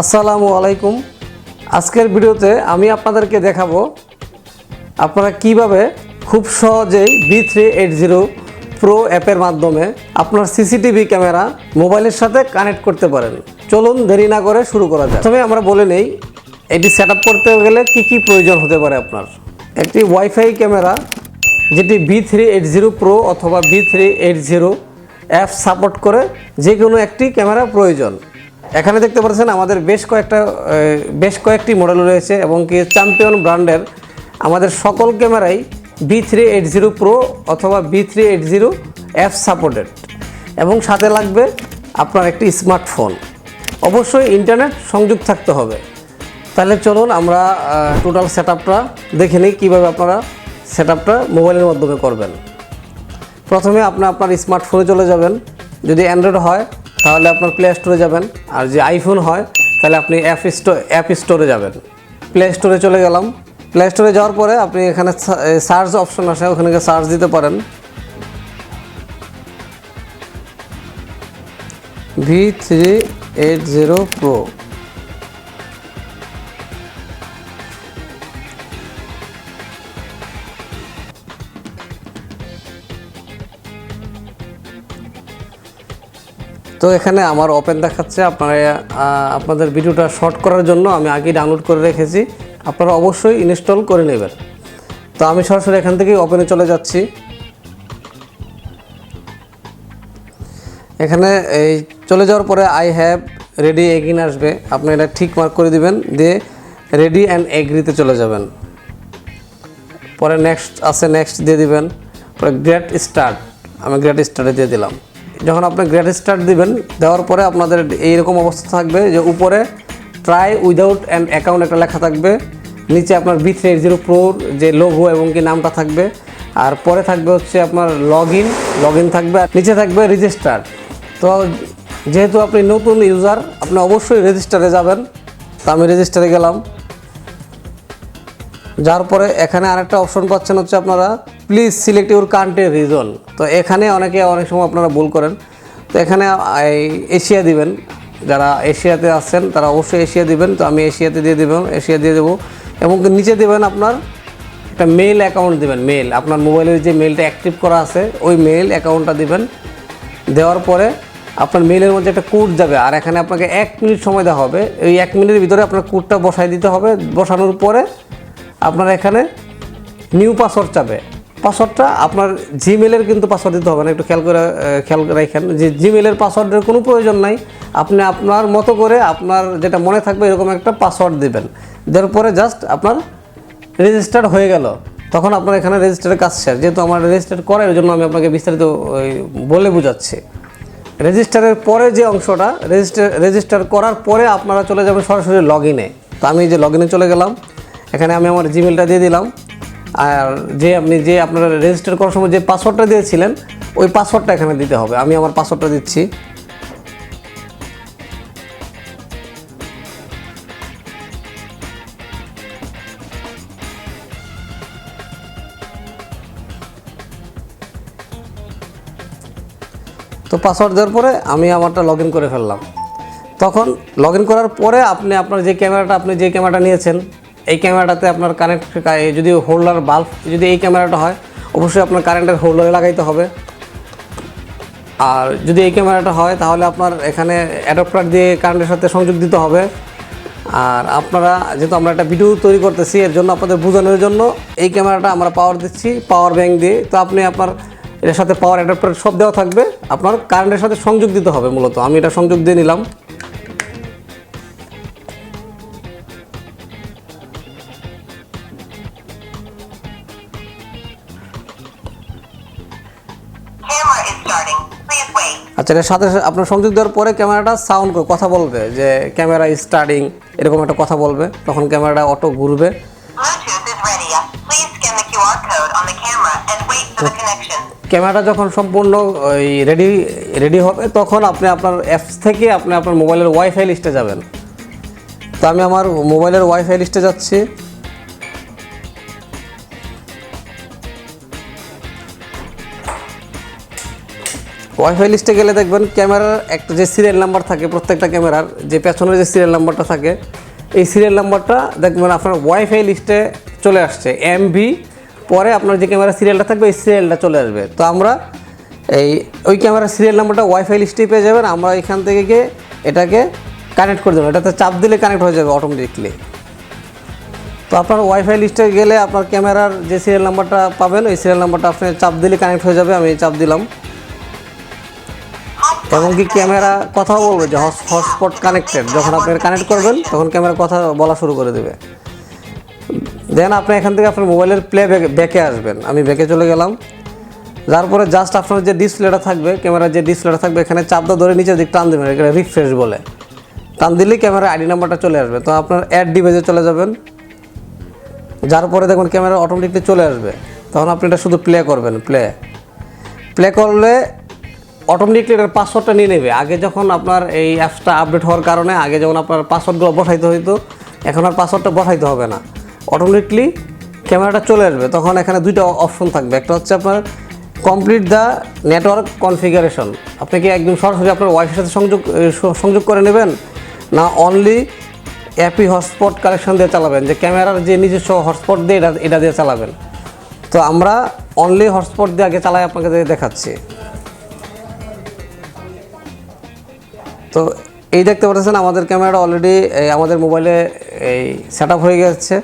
আসসালামু আলাইকুম। আজকের ভিডিওতে আমি আপনাদেরকে দেখাবো আপনারা কীভাবে খুব সহজেই B three eight zero pro অ্যাপের মাধ্যমে আপনার সিসিটিভি ক্যামেরা মোবাইলের সাথে কানেক্ট করতে পারেন। চলুন দেরি না করে শুরু করা যায় প্রথমে আমরা বলে নেই, এটি সেট করতে গেলে কি কি প্রয়োজন হতে পারে আপনার? একটি ওয়াইফাই ক্যামেরা, যেটি B three eight zero pro অথবা B three eight zero app support করে যে কোনো একটি ক্যামেরা প্রয়োজন। এখানে দেখতে পাচ্ছেন আমাদের বেশ কয়েকটা বেশ কয়েকটি মডেল রয়েছে এবং কি চ্যাম্পিয়ন ব্র্যান্ডের আমাদের সকল ক্যামেরাই B three eight zero pro অথবা B three eight zero app supported এবং সাথে লাগবে আপনার একটি স্মার্টফোন অবশ্যই ইন্টারনেট সংযোগ থাকতে হবে। তাহলে চলুন আমরা টোটাল সেট আপটা দেখে নিই কীভাবে আপনারা সেট আপটা মোবাইলের মাধ্যমে করবেন। প্রথমে আপনি আপনার স্মার্টফোনে চলে যাবেন। যদি অ্যান্ড্রয়েড হয় তাহলে আপনার প্লে স্টোরে যাবেন। আর যে আইফোন হয়, তাহলে আপনি অ্যাপ স্টোর অ্যাপ স্টোরে যাবেন। প্লে স্টোরে চলে গেলাম। প্লে স্টোরে যাওয়ার পরে আপনি এখানে সার্চ অপশন আসে, ওখানে গিয়ে সার্চ দিতে পারেন। V three eight zero pro তো এখানে আমার ওপেন দেখাচ্ছে, আপনারা আপনাদের ভিডিওটা শর্ট করার জন্য আমি আগে ডাউনলোড করে রেখেছি। আপনারা অবশ্যই ইনস্টল করে নেবেন। তো আমি সরাসরি এখান থেকে ওপেনে চলে যাচ্ছি। এখানে এই চলে যাওয়ার পরে আই হ্যাভ রেডি এগিন আসবে। আপনি এটা ঠিক মার্ক করে দিবেন, দিয়ে রেডি অ্যান্ড এগ্রিতে চলে যাবেন। পরে নেক্সট আছে নেক্সট দিয়ে দিবেন। পরে গ্রেট স্টার্ট আমি গ্রেট স্টার্টে দিয়ে দিলাম। যখন আপনি গ্রেট স্টার্ট দিবেন, দেওয়ার পরে আপনাদের এইরকম অবস্থা থাকবে যে উপরে ট্রাই উইদাউট অ্যান অ্যাকাউন্ট একটা লেখা থাকবে, নিচে আপনার বি থ্রি জিরো প্রোর যে লোগো এবং কি নামটা থাকবে, আর পরে থাকবে হচ্ছে আপনার লগ ইন লগ ইন থাকবে, আর নিচে থাকবে রেজিস্টার তো যেহেতু আপনি নতুন ইউজার আপনি অবশ্যই রেজিস্টারে যাবেন। তো আমি রেজিস্টারে গেলাম। যার পরে এখানে আরেকটা অপশন পাচ্ছেন হচ্ছে আপনারা please select your country region তো এখানে অনেকে অনেক সময় আপনারা ভুল করেন। তো এখানে এশিয়া দিবেন। যারা এশিয়াতে আসছেন তারা অবশ্যই এশিয়া দিবেন। তো আমি এশিয়াতে দিয়ে দেবেন এশিয়া দিয়ে দেবো। এবং নিচে দেবেন আপনার একটা মেল অ্যাকাউন্ট দিবেন মেল আপনার মোবাইলের যে মেলটা অ্যাক্টিভ করা আছে, ওই মেল অ্যাকাউন্টটা দিবেন। দেওয়ার পরে আপনার মেলের মধ্যে একটা কোড যাবে। আর এখানে আপনাকে এক মিনিট সময় দেওয়া হবে। এই এক মিনিটের ভিতরে আপনার কোডটা বসাই দিতে হবে। বসানোর পরে আপনার এখানে নিউ পাসওয়ার্ড চাবে। পাসওয়ার্ডটা আপনার জিমেলের কিন্তু পাসওয়ার্ড দিতে হবে না। একটু খেয়াল করে খেয়াল রাখেন যে জিমেলের পাসওয়ার্ডের কোনো প্রয়োজন নাই। আপনি আপনার মতো করে আপনার যেটা মনে থাকবে এরকম একটা পাসওয়ার্ড দেবেন। দেওয়ার পরে জাস্ট আপনার রেজিস্টার্ড হয়ে গেল। তখন আপনার এখানে রেজিস্টারের কাজ শেষ। যেহেতু আমার রেজিস্টার করে ওই জন্য আমি আপনাকে বিস্তারিত বলে বোঝাচ্ছি। রেজিস্টারের পরে যে অংশটা রেজিস্টার রেজিস্টার করার পরে আপনারা চলে যাবেন সরাসরি লগ ইনে তো আমি যে লগ চলে গেলাম, এখানে আমি আমার জিমেলটা দিয়ে দিলাম। আর যে আপনি যে আপনারা রেজিস্টার করার সময় যে পাসওয়ার্ডটা দিয়েছিলেন, ওই পাসওয়ার্ডটা এখানে দিতে হবে। আমি আমার পাসওয়ার্ডটা দিচ্ছি। তো পাসওয়ার্ড দেওয়ার পরে আমি আমারটা লগ করে ফেললাম। তখন লগ করার পরে আপনি আপনার যে ক্যামেরাটা আপনি যে ক্যামেরাটা নিয়েছেন এই ক্যামেরাটাতে আপনার কানেক্ট যদি হোল্ডার বাল্ব যদি এই ক্যামেরাটা হয়, অবশ্যই আপনার কারেন্টের হোল্ডারে লাগাইতে হবে। আর যদি এই ক্যামেরাটা হয়, তাহলে আপনার এখানে অ্যাডাপ্টার দিয়ে কারেন্টের সাথে সংযোগ দিতে হবে। আর আপনারা, যেহেতু আমরা একটা ভিডিও তৈরি করতেছি, এর জন্য আপনাদের বোঝানোর জন্য এই ক্যামেরাটা আমরা পাওয়ার দিচ্ছি পাওয়ার ব্যাংক দিয়ে। তো আপনি আপনার এর সাথে পাওয়ার অ্যাডাপ্টার সব দেওয়া থাকবে। আপনার কারেন্টের সাথে সংযোগ দিতে হবে মূলত। আমি এটা সংযোগ দিয়ে নিলাম। আচ্ছা সাথে সাথে আপনার সংযোগ দেওয়ার পরে ক্যামেরাটা সাউন্ড করে কথা বলবে যে ক্যামেরা স্টার্টিং এরকম একটা কথা বলবে তখন ক্যামেরাটা অটো ঘুরবে. ক্যামেরাটা যখন সম্পূর্ণ ওই রেডি রেডি হবে তখন আপনি আপনার অ্যাপস থেকে আপনি আপনার মোবাইলের ওয়াইফাই লিস্টে যাবেন। তো আমি আমার মোবাইলের ওয়াইফাই লিস্টে যাচ্ছি। ওয়াইফাই লিস্টে গেলে দেখবেন ক্যামেরার একটা যে সিরিয়াল নাম্বার থাকে, প্রত্যেকটা ক্যামেরার যে পেছনের যে সিরিয়াল নাম্বারটা থাকে, এই সিরিয়াল নাম্বারটা দেখবেন আপনার ওয়াইফাই লিস্টে চলে আসছে। এমভি পরে আপনার যে ক্যামেরা সিরিয়ালটা থাকবে, এই সিরিয়ালটা চলে আসবে। তো আমরা এই, ওই ক্যামেরার সিরিয়াল নাম্বারটা ওয়াইফাই লিস্টেই পেয়ে যাবেন, আমরা এখান থেকে গিয়ে এটাকে কানেক্ট করে দেবো। এটাতে চাপ দিলে কানেক্ট হয়ে যাবে অটোমেটিকলি তো আপনার ওয়াইফাই লিস্টে গেলে আপনার ক্যামেরার যে সিরিয়াল নাম্বারটা পাবেন, ওই সিরিয়াল নাম্বারটা আপনি চাপ দিলে কানেক্ট হয়ে যাবে, আমি চাপ দিলাম। এবং কি ক্যামেরা কথাও বলবে? যে হটস্পট কানেক্টেড যখন আপনি কানেক্ট করবেন, তখন ক্যামেরা কথা বলা শুরু করে দেবে। দেন আপনি এখান থেকে আপনার মোবাইলের প্লে ব্যাকে আসবেন। আমি ব্যাকে চলে গেলাম। যার পরে জাস্ট আপনার যে ডিসপ্লেটা থাকবে ক্যামেরার যে ডিসপ্লেটা থাকবে, এখানে চাপটা ধরে নিচের দিক টান দেবেন। এখানে রিফ্রেশ বলে। টান দিলেই ক্যামেরা আইডি নাম্বারটা চলে আসবে। তো আপনার অ্যাড ডিভাইসে চলে যাবেন। যার পরে দেখুন ক্যামেরা অটোমেটিকলি চলে আসবে। তখন আপনি এটা শুধু প্লে করবেন প্লে প্লে করলে অটোমেটিকলি এটার পাসওয়ার্ডটা নিয়ে নেবে। আগে যখন আপনার এই অ্যাপসটা আপডেট হওয়ার কারণে, আগে যেমন আপনার পাসওয়ার্ডগুলো বসাইতে হইতো, এখন আর পাসওয়ার্ডটা বসাইতে হবে না। অটোমেটিকলি ক্যামেরাটা চলে আসবে, তখন এখানে দুইটা অপশন থাকবে। একটা হচ্ছে আপনার কমপ্লিট দ্য নেটওয়ার্ক কনফিগারেশন আপনি কি একদম সরাসরি আপনার ওয়াইফের সাথে সংযোগ সংযোগ করে নেবেন? না অনলি অ্যাপি হটস্পট কালেকশন দিয়ে চালাবেন, যে ক্যামেরার যে নিজস্ব হটস্পট দিয়ে এটা এটা দিয়ে চালাবেন। তো আমরা অনলি হটস্পট দিয়ে আগে চালাই আপনাকে দেখাচ্ছি। তো এই দেখতে পাচ্ছেন আমাদের ক্যামেরাটা অলরেডি আমাদের মোবাইলে এই সেট হয়ে গেছে।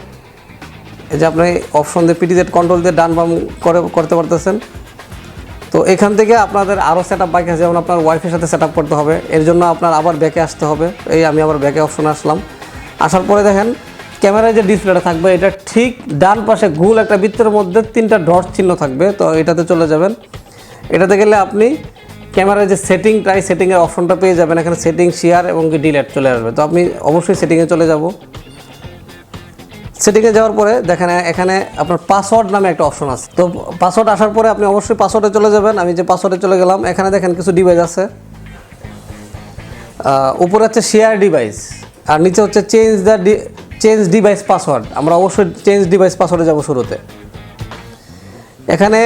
এই যে আপনি অপশন দিয়ে পিটিজেড কন্ট্রোল দিয়ে ডান বাম করে, করতে পারতেছেন। তো এখান থেকে আপনাদের আরও সেট আপ বাইক আছে, যেমন আপনার ওয়াইফের সাথে সেট করতে হবে। এর জন্য আপনার আবার ব্যাকে আসতে হবে। এই আমি আবার ব্যাকে অপশনে আসলাম। আসার পরে দেখেন, ক্যামেরায় যে ডিসপ্লেটা থাকবে, এটা ঠিক ডান পাশে গোল একটা বৃত্তের মধ্যে তিনটা ডট চিহ্ন থাকবে। তো এটাতে চলে যাবেন। এটাতে গেলে আপনি ক্যামেরার যে সেটিংটা, এই সেটিংয়ের অপশনটা পেয়ে যাবেন। এখানে সেটিং শেয়ার এবং ডিলেট চলে আসবে। তো আপনি অবশ্যই সেটিংয়ে চলে যাব। সেটিংয়ে যাওয়ার পরে দেখেন, এখানে আপনার পাসওয়ার্ড নামে একটা অপশন আছে। তো পাসওয়ার্ড আসার পরে আপনি অবশ্যই পাসওয়ার্ডে চলে যাবেন। আমি যে পাসওয়ার্ডে চলে গেলাম, এখানে দেখেন কিছু ডিভাইস আছে। উপরে হচ্ছে শেয়ার ডিভাইস আর নিচে হচ্ছে change the change device password আমরা অবশ্যই চেঞ্জ ডিভাইস পাসওয়ার্ডে যাব শুরুতে। এখানে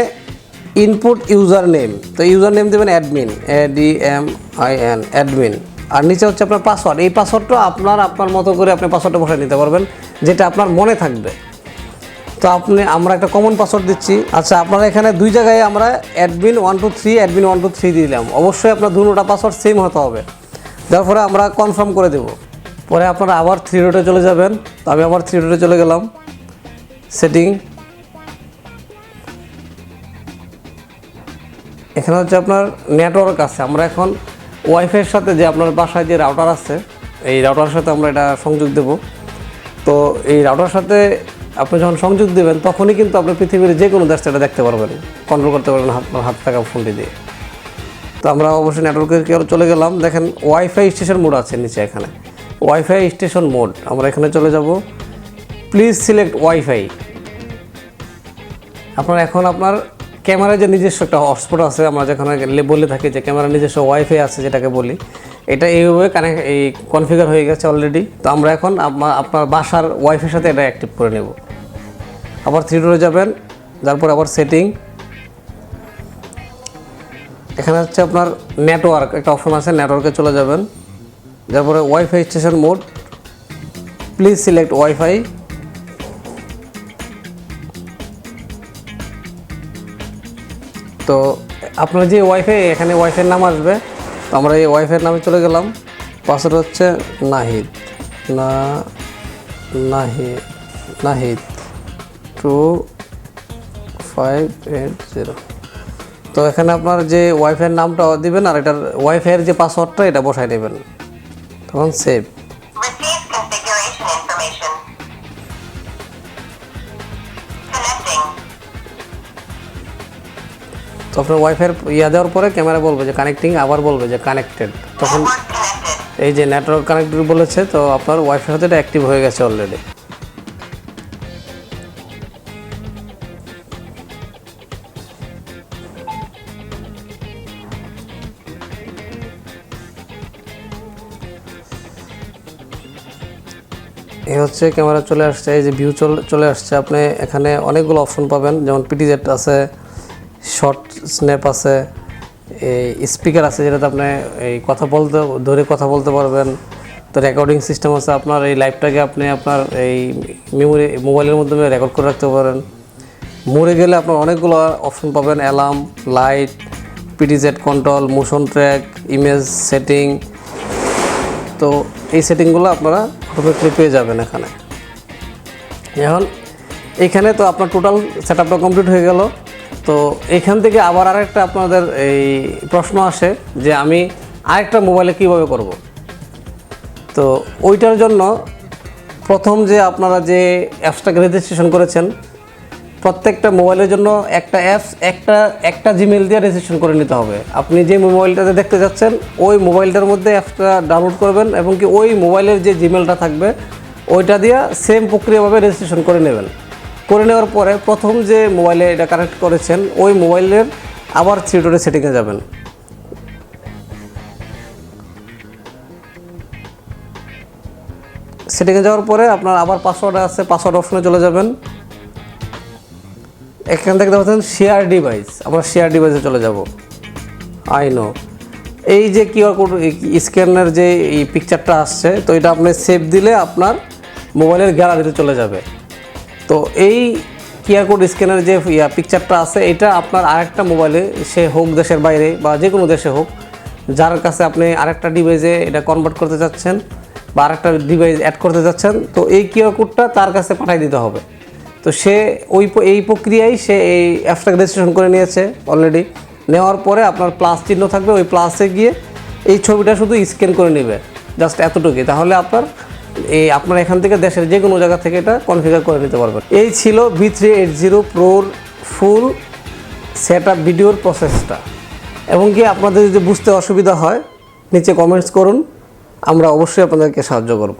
ইনপুট ইউজার নেম তো ইউজার নেম দেবেন admin A D M I N admin আর নিচে হচ্ছে আপনার পাসওয়ার্ড এই পাসওয়ার্ডটা আপনার আপনার মতো করে আপনি পাসওয়ার্ডটা বসায় নিতে পারবেন, যেটা আপনার মনে থাকবে। তো আপনি, আমরা একটা কমন পাসওয়ার্ড দিচ্ছি। আচ্ছা আপনারা এখানে দুই জায়গায় আমরা admin one two three admin one two three দিলাম। অবশ্যই আপনার দুটোটা পাসওয়ার্ড সেম হতে হবে। যার ফলে আমরা কনফার্ম করে দেব। পরে আপনারা আবার থ্রি ডোটে চলে যাবেন। তো আমি আবার থ্রি ডোটে চলে গেলাম। সেটিং এখানে হচ্ছে আপনার নেটওয়ার্ক আছে। আমরা এখন ওয়াইফাইয়ের সাথে যে আপনার বাসায় যে রাউটার আছে, এই রাউটারের সাথে আমরা এটা সংযোগ দেব। তো এই রাউটার সাথে আপনি যখন সংযোগ দেবেন, তখনই কিন্তু আপনি পৃথিবীর যে কোনো দেশটা এটা দেখতে পারবেন কন্ট্রোল করতে পারবেন হাত হাত থাকা ফোনটি দিয়ে। তো আমরা অবশ্যই নেটওয়ার্কে চলে গেলাম। দেখেন ওয়াইফাই স্টেশন মোড আছে নিচে এখানে। ওয়াইফাই স্টেশন মোড আমরা এখানে চলে যাব। প্লিজ সিলেক্ট ওয়াইফাই আপনার এখন আপনার ক্যামেরার যে নিজস্ব একটা হটস্পট আছে, আমরা যেখানে বলে থাকি যে ক্যামেরার নিজস্ব ওয়াইফাই আছে যেটাকে বলি, এটা এইভাবে কানেক্ট এই কনফিগার হয়ে গেছে অলরেডি তো আমরা এখন আপনার বাসার ওয়াইফাইয়ের সাথে এটা অ্যাক্টিভ করে নেব। আবার থ্রি ডোরে যাবেন তারপর আবার সেটিং এখানে হচ্ছে আপনার নেটওয়ার্ক একটা অপশন আছে নেটওয়ার্কে চলে যাবেন। তারপরে WiFi station mode please select WiFi তো আপনার যে ওয়াইফাই এখানে ওয়াইফাইয়ের নাম আসবে। তো আমরা এই ওয়াইফাইয়ের নামে চলে গেলাম। পাসওয়ার্ড হচ্ছে নাহিদ। না, Nahid Nahid two five eight zero তো এখানে আপনার যে ওয়াইফাইয়ের নামটা দিবেন আর এটার ওয়াইফাইয়ের যে পাসওয়ার্ডটা এটা বসাই দেবেন। তখন সেভ তো আপনার ওয়াইফাইয়ের ইয়া দেওয়ার পরে ক্যামেরা বলবে যে কানেক্টিং আবার বলবে যে কানেক্টেড তখন এই যে নেটওয়ার্ক কানেক্টেড বলেছে তো আপনার ওয়াইফাই সাথে এটা অ্যাক্টিভ হয়ে গেছে অলরেডি এ হচ্ছে ক্যামেরা চলে আসছে এই যে ভিউ চলে আসছে। আপনি এখানে অনেকগুলো অপশন পাবেন যেমন পিটিজেট আছে শর্ট স্ন্যাপ আছে, এই স্পিকার আছে যেটাতে আপনি এই কথা বলতে, ধরে কথা বলতে পারবেন। তো রেকর্ডিং সিস্টেম আছে আপনার, এই লাইভটাকে আপনি আপনার এই মেমোরি মোবাইলের মাধ্যমে রেকর্ড করে রাখতে পারেন। মরে গেলে আপনার অনেকগুলো অপশন পাবেন alarm light PTZ control motion track image setting তো এই সেটিংগুলো আপনারা অটোমেটিকলি পেয়ে যাবেন এখানে। এখন, এখানে তো আপনার টোটাল সেট আপটা কমপ্লিট হয়ে গেল। তো এখান থেকে আবার আরেকটা আপনাদের এই প্রশ্ন আসে যে আমি আরেকটা মোবাইলে কীভাবে করব? তো ওইটার জন্য প্রথম যে আপনারা যে অ্যাপসটাকে রেজিস্ট্রেশন করেছেন, প্রত্যেকটা মোবাইলের জন্য একটা অ্যাপস একটা একটা জিমেল দিয়ে রেজিস্ট্রেশন করে নিতে হবে। আপনি যে মোবাইলটাতে দেখতে যাচ্ছেন, ওই মোবাইলটার মধ্যে অ্যাপসটা ডাউনলোড করবেন এবং কি ওই মোবাইলের যে জিমেলটা থাকবে, ওইটা দিয়ে সেম প্রক্রিয়াভাবে রেজিস্ট্রেশন করে নেবেন। করে নেওয়ার পরে প্রথম যে মোবাইলে এটা কানেক্ট করেছেন, ওই মোবাইলের আবার থ্রি ডোরে সেটিংয়ে যাবেন। সেটিংয়ে যাওয়ার পরে আপনার আবার পাসওয়ার্ড আছে পাসওয়ার্ড অপশনে চলে যাবেন। এখান থেকে দেখছেন শেয়ার ডিভাইস আমরা শেয়ার ডিভাইসে চলে যাব। আই নো এই যে কিউআর কোড স্ক্যানের যে এই পিকচারটা আসছে, তো এটা আপনি সেভ দিলে আপনার মোবাইলের গ্যালারিতে চলে যাবে। তো এই কোড স্ক্যানের যে পিকচারটা আছে, এটা আপনার আরেকটা মোবাইলে সে হোক দেশের বাইরে বা যে কোনো দেশে হোক, যার কাছে আপনি আরেকটা ডিভাইসে এটা কনভার্ট করতে চাচ্ছেন বা আরেকটা ডিভাইস অ্যাড করতে চাচ্ছেন, তো এই কিউআর কোডটা তার কাছে পাঠিয়ে দিতে হবে। তো সে ওই এই প্রক্রিয়ায় সে এই অ্যাপসটাকে রেজিস্ট্রেশন করে নিয়েছে অলরেডি নেওয়ার পরে আপনার প্লাস চিহ্ন থাকবে, ওই প্লাসে গিয়ে এই ছবিটা শুধু স্ক্যান করে নেবে জাস্ট এতটুকুই। তাহলে আপনার এই আপনার এখান থেকে দেশের যে কোনো জায়গা থেকে এটা কনফিগার করে নিতে পারবেন। এই ছিল বি থ্রি এইট জিরো প্রোর ফুল সেট আপ ভিডিওর প্রসেসটা এবং কি আপনাদের যদি বুঝতে অসুবিধা হয়, নিচে কমেন্টস করুন, আমরা অবশ্যই আপনাদেরকে সাহায্য করব।